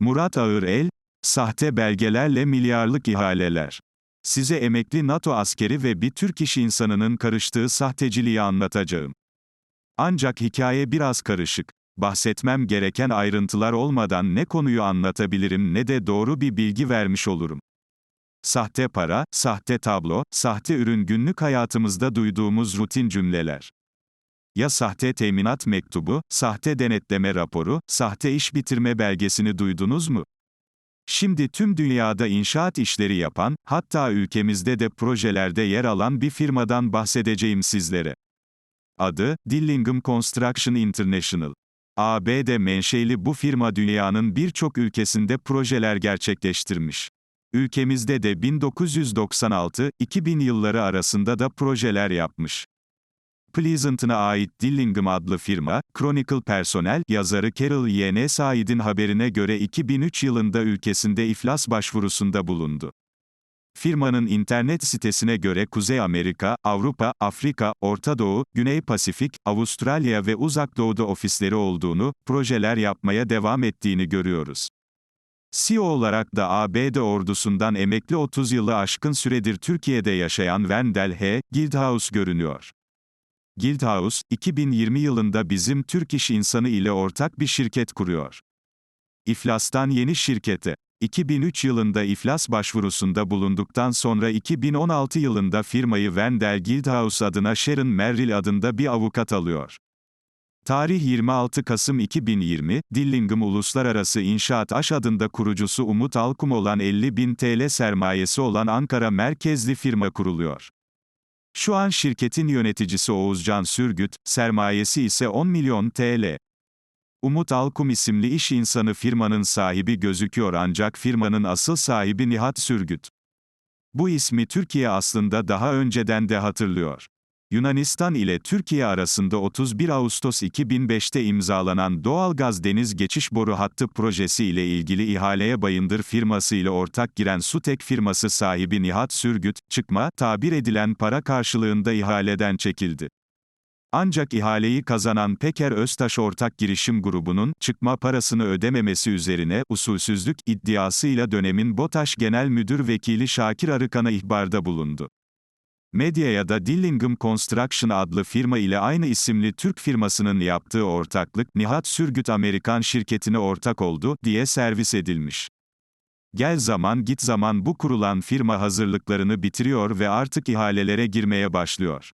Murat Ağırel, sahte belgelerle milyarlık ihaleler. Size emekli NATO askeri ve bir Türk iş insanının karıştığı sahteciliği anlatacağım. Ancak hikaye biraz karışık. Bahsetmem gereken ayrıntılar olmadan ne konuyu anlatabilirim ne de doğru bir bilgi vermiş olurum. Sahte para, sahte tablo, sahte ürün günlük hayatımızda duyduğumuz rutin cümleler. Ya sahte teminat mektubu, sahte denetleme raporu, sahte iş bitirme belgesini duydunuz mu? Şimdi tüm dünyada inşaat işleri yapan, hatta ülkemizde de projelerde yer alan bir firmadan bahsedeceğim sizlere. Adı, Dillingham Construction International. ABD menşeli bu firma dünyanın birçok ülkesinde projeler gerçekleştirmiş. Ülkemizde de 1996-2000 yılları arasında da projeler yapmış. Pleasant'ına ait Dillingham adlı firma, Chronicle Personel, yazarı Carol Y.N. Said'in haberine göre 2003 yılında ülkesinde iflas başvurusunda bulundu. Firmanın internet sitesine göre Kuzey Amerika, Avrupa, Afrika, Orta Doğu, Güney Pasifik, Avustralya ve Uzak Doğu'da ofisleri olduğunu, projeler yapmaya devam ettiğini görüyoruz. CEO olarak da ABD ordusundan emekli 30 yılı aşkın süredir Türkiye'de yaşayan Wendell H. Guildhouse görünüyor. Guildhouse, 2020 yılında bizim Türk iş insanı ile ortak bir şirket kuruyor. İflastan yeni şirkete. 2003 yılında iflas başvurusunda bulunduktan sonra 2016 yılında firmayı Wendell Guildhouse adına Sharon Merrill adında bir avukat alıyor. Tarih 26 Kasım 2020, Dillingham Uluslararası İnşaat Aş adında kurucusu Umut Alkum olan 50 bin TL sermayesi olan Ankara merkezli firma kuruluyor. Şu an şirketin yöneticisi Oğuzcan Sürgüt, sermayesi ise 10 milyon TL. Umut Alkum isimli iş insanı firmanın sahibi gözüküyor ancak firmanın asıl sahibi Nihat Sürgüt. Bu ismi Türkiye aslında daha önceden de hatırlıyor. Yunanistan ile Türkiye arasında 31 Ağustos 2005'te imzalanan doğalgaz deniz geçiş boru hattı projesi ile ilgili ihaleye Bayındır firması ile ortak giren Sutek firması sahibi Nihat Sürgüt, çıkma, tabir edilen para karşılığında ihaleden çekildi. Ancak ihaleyi kazanan Peker Öztaş Ortak Girişim Grubu'nun, çıkma parasını ödememesi üzerine, usulsüzlük, iddiasıyla dönemin BOTAŞ Genel Müdür Vekili Şakir Arıkan'a ihbarda bulundu. Medyaya da Dillingham Construction adlı firma ile aynı isimli Türk firmasının yaptığı ortaklık, Nihat Sürgüt Amerikan şirketine ortak oldu, diye servis edilmiş. Gel zaman git zaman bu kurulan firma hazırlıklarını bitiriyor ve artık ihalelere girmeye başlıyor.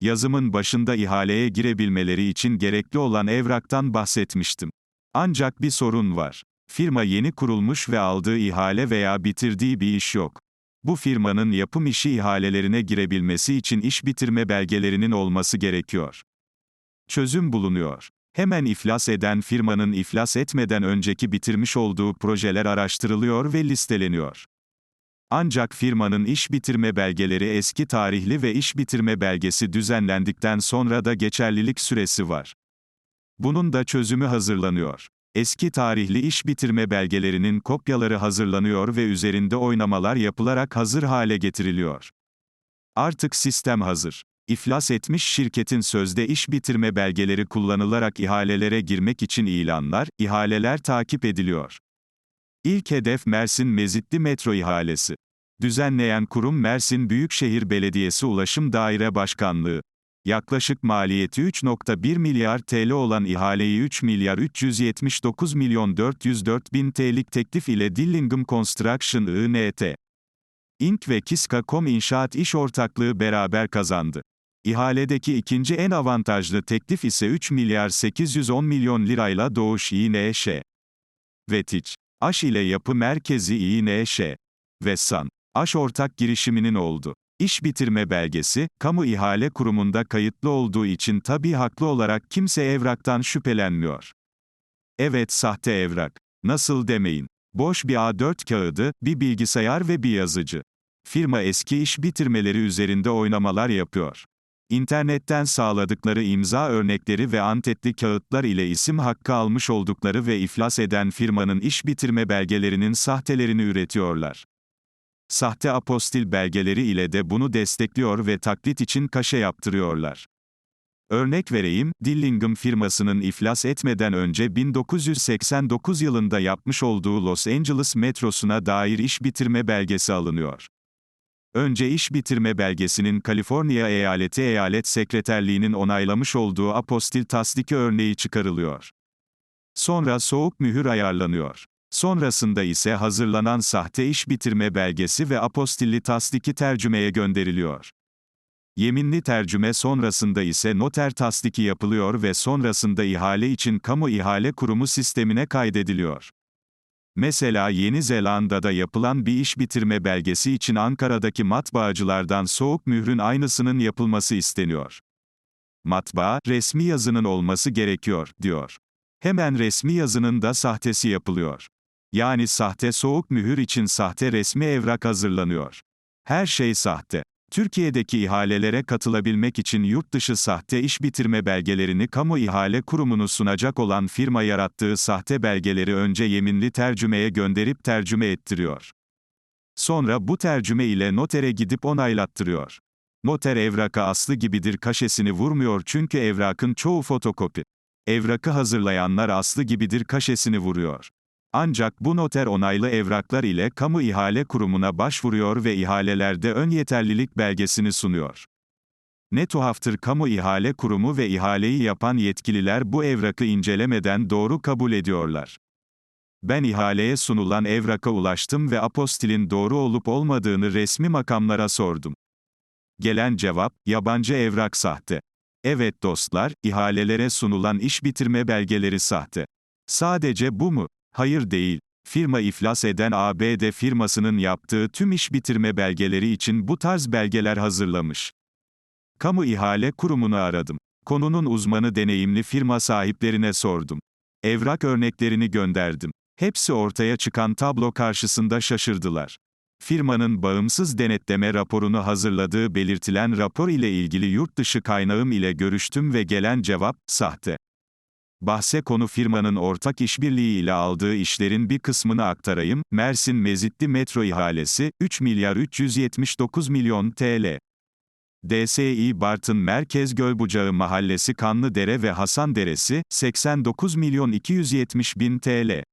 Yazımın başında ihaleye girebilmeleri için gerekli olan evraktan bahsetmiştim. Ancak bir sorun var. Firma yeni kurulmuş ve aldığı ihale veya bitirdiği bir iş yok. Bu firmanın yapım işi ihalelerine girebilmesi için iş bitirme belgelerinin olması gerekiyor. Çözüm bulunuyor. Hemen iflas eden firmanın iflas etmeden önceki bitirmiş olduğu projeler araştırılıyor ve listeleniyor. Ancak firmanın iş bitirme belgeleri eski tarihli ve iş bitirme belgesi düzenlendikten sonra da geçerlilik süresi var. Bunun da çözümü hazırlanıyor. Eski tarihli iş bitirme belgelerinin kopyaları hazırlanıyor ve üzerinde oynamalar yapılarak hazır hale getiriliyor. Artık sistem hazır. İflas etmiş şirketin sözde iş bitirme belgeleri kullanılarak ihalelere girmek için ilanlar, ihaleler takip ediliyor. İlk hedef Mersin Mezitli Metro ihalesi. Düzenleyen kurum Mersin Büyükşehir Belediyesi Ulaşım Daire Başkanlığı. Yaklaşık maliyeti 3.1 milyar TL olan ihaleyi 3 milyar 379 milyon 404 bin TL'lik teklif ile Dillingham Construction INT. İnk ve Kiska.com İnşaat İş Ortaklığı beraber kazandı. İhaledeki ikinci en avantajlı teklif ise 3 milyar 810 milyon lirayla Doğuş İNŞ. Vetiç. Aş ile Yapı Merkezi İNŞ. Ve San. Aş ortak girişiminin oldu. İş bitirme belgesi, kamu ihale kurumunda kayıtlı olduğu için tabi haklı olarak kimse evraktan şüphelenmiyor. Evet sahte evrak. Nasıl demeyin. Boş bir A4 kağıdı, bir bilgisayar ve bir yazıcı. Firma eski iş bitirmeleri üzerinde oynamalar yapıyor. İnternetten sağladıkları imza örnekleri ve antetli kağıtlar ile isim hakkı almış oldukları ve iflas eden firmanın iş bitirme belgelerinin sahtelerini üretiyorlar. Sahte apostil belgeleri ile de bunu destekliyor ve taklit için kaşe yaptırıyorlar. Örnek vereyim, Dillingham firmasının iflas etmeden önce 1989 yılında yapmış olduğu Los Angeles metrosuna dair iş bitirme belgesi alınıyor. Önce iş bitirme belgesinin Kaliforniya Eyaleti Eyalet Sekreterliği'nin onaylamış olduğu apostil tasdiki örneği çıkarılıyor. Sonra soğuk mühür ayarlanıyor. Sonrasında ise hazırlanan sahte iş bitirme belgesi ve apostilli tasdiki tercümeye gönderiliyor. Yeminli tercüme sonrasında ise noter tasdiki yapılıyor ve sonrasında ihale için kamu ihale kurumu sistemine kaydediliyor. Mesela Yeni Zelanda'da yapılan bir iş bitirme belgesi için Ankara'daki matbaacılardan soğuk mührün aynısının yapılması isteniyor. Matbaa, resmi yazının olması gerekiyor, diyor. Hemen resmi yazının da sahtesi yapılıyor. Yani sahte soğuk mühür için sahte resmi evrak hazırlanıyor. Her şey sahte. Türkiye'deki ihalelere katılabilmek için yurt dışı sahte iş bitirme belgelerini kamu ihale kurumunu sunacak olan firma yarattığı sahte belgeleri önce yeminli tercümeye gönderip tercüme ettiriyor. Sonra bu tercüme ile notere gidip onaylattırıyor. Noter evraka aslı gibidir kaşesini vurmuyor çünkü evrakın çoğu fotokopi. Evrakı hazırlayanlar aslı gibidir kaşesini vuruyor. Ancak bu noter onaylı evraklar ile kamu ihale kurumuna başvuruyor ve ihalelerde ön yeterlilik belgesini sunuyor. Ne tuhaftır kamu ihale kurumu ve ihaleyi yapan yetkililer bu evrakı incelemeden doğru kabul ediyorlar. Ben ihaleye sunulan evraka ulaştım ve apostilin doğru olup olmadığını resmi makamlara sordum. Gelen cevap, yabancı evrak sahte. Evet dostlar, ihalelere sunulan iş bitirme belgeleri sahte. Sadece bu mu? Hayır değil. Firma iflas eden ABD firmasının yaptığı tüm iş bitirme belgeleri için bu tarz belgeler hazırlamış. Kamu ihale kurumunu aradım. Konunun uzmanı deneyimli firma sahiplerine sordum. Evrak örneklerini gönderdim. Hepsi ortaya çıkan tablo karşısında şaşırdılar. Firmanın bağımsız denetleme raporunu hazırladığı belirtilen rapor ile ilgili yurt dışı kaynağım ile görüştüm ve gelen cevap, sahte. Bahse konu firmanın ortak işbirliği ile aldığı işlerin bir kısmını aktarayım. Mersin Mezitli metro ihalesi, 3 milyar 379 milyon TL. DSİ Bartın Merkez Gölbucağı Mahallesi Kanlıdere ve Hasan Deresi, 89 milyon 270 bin TL.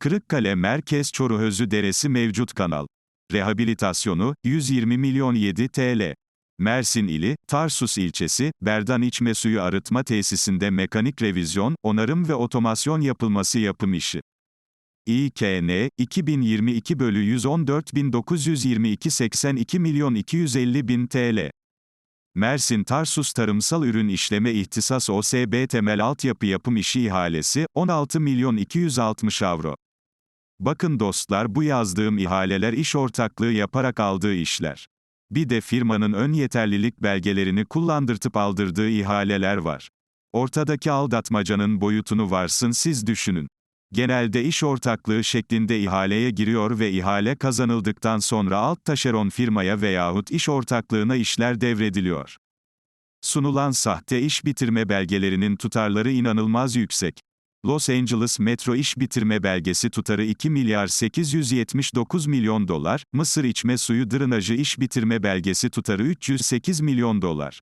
Kırıkkale Merkez Çoruhözü Deresi mevcut kanal. Rehabilitasyonu, 120 milyon 7 TL. Mersin ili, Tarsus ilçesi, Berdan İçme Suyu Arıtma Tesisinde mekanik revizyon, onarım ve otomasyon yapılması yapım işi. İKN, 2022 bölü 114.922 82 milyon 250 bin TL. Mersin Tarsus Tarımsal Ürün İşleme İhtisas OSB Temel Altyapı Yapım İşi ihalesi, 16 milyon 260 avro. Bakın dostlar bu yazdığım ihaleler iş ortaklığı yaparak aldığı işler. Bir de firmanın ön yeterlilik belgelerini kullandırtıp aldırdığı ihaleler var. Ortadaki aldatmacanın boyutunu varsın siz düşünün. Genelde iş ortaklığı şeklinde ihaleye giriyor ve ihale kazanıldıktan sonra alt taşeron firmaya veyahut iş ortaklığına işler devrediliyor. Sunulan sahte iş bitirme belgelerinin tutarları inanılmaz yüksek. Los Angeles Metro iş bitirme belgesi tutarı 2 milyar 879 milyon dolar, Mısır içme suyu drenajı iş bitirme belgesi tutarı 308 milyon dolar.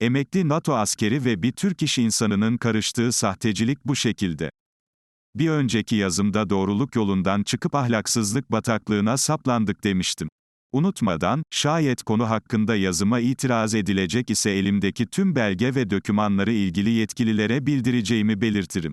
Emekli NATO askeri ve bir Türk iş insanının karıştığı sahtecilik bu şekilde. Bir önceki yazımda doğruluk yolundan çıkıp ahlaksızlık bataklığına saplandık demiştim. Unutmadan, şayet konu hakkında yazıma itiraz edilecek ise elimdeki tüm belge ve dokümanları ilgili yetkililere bildireceğimi belirtirim.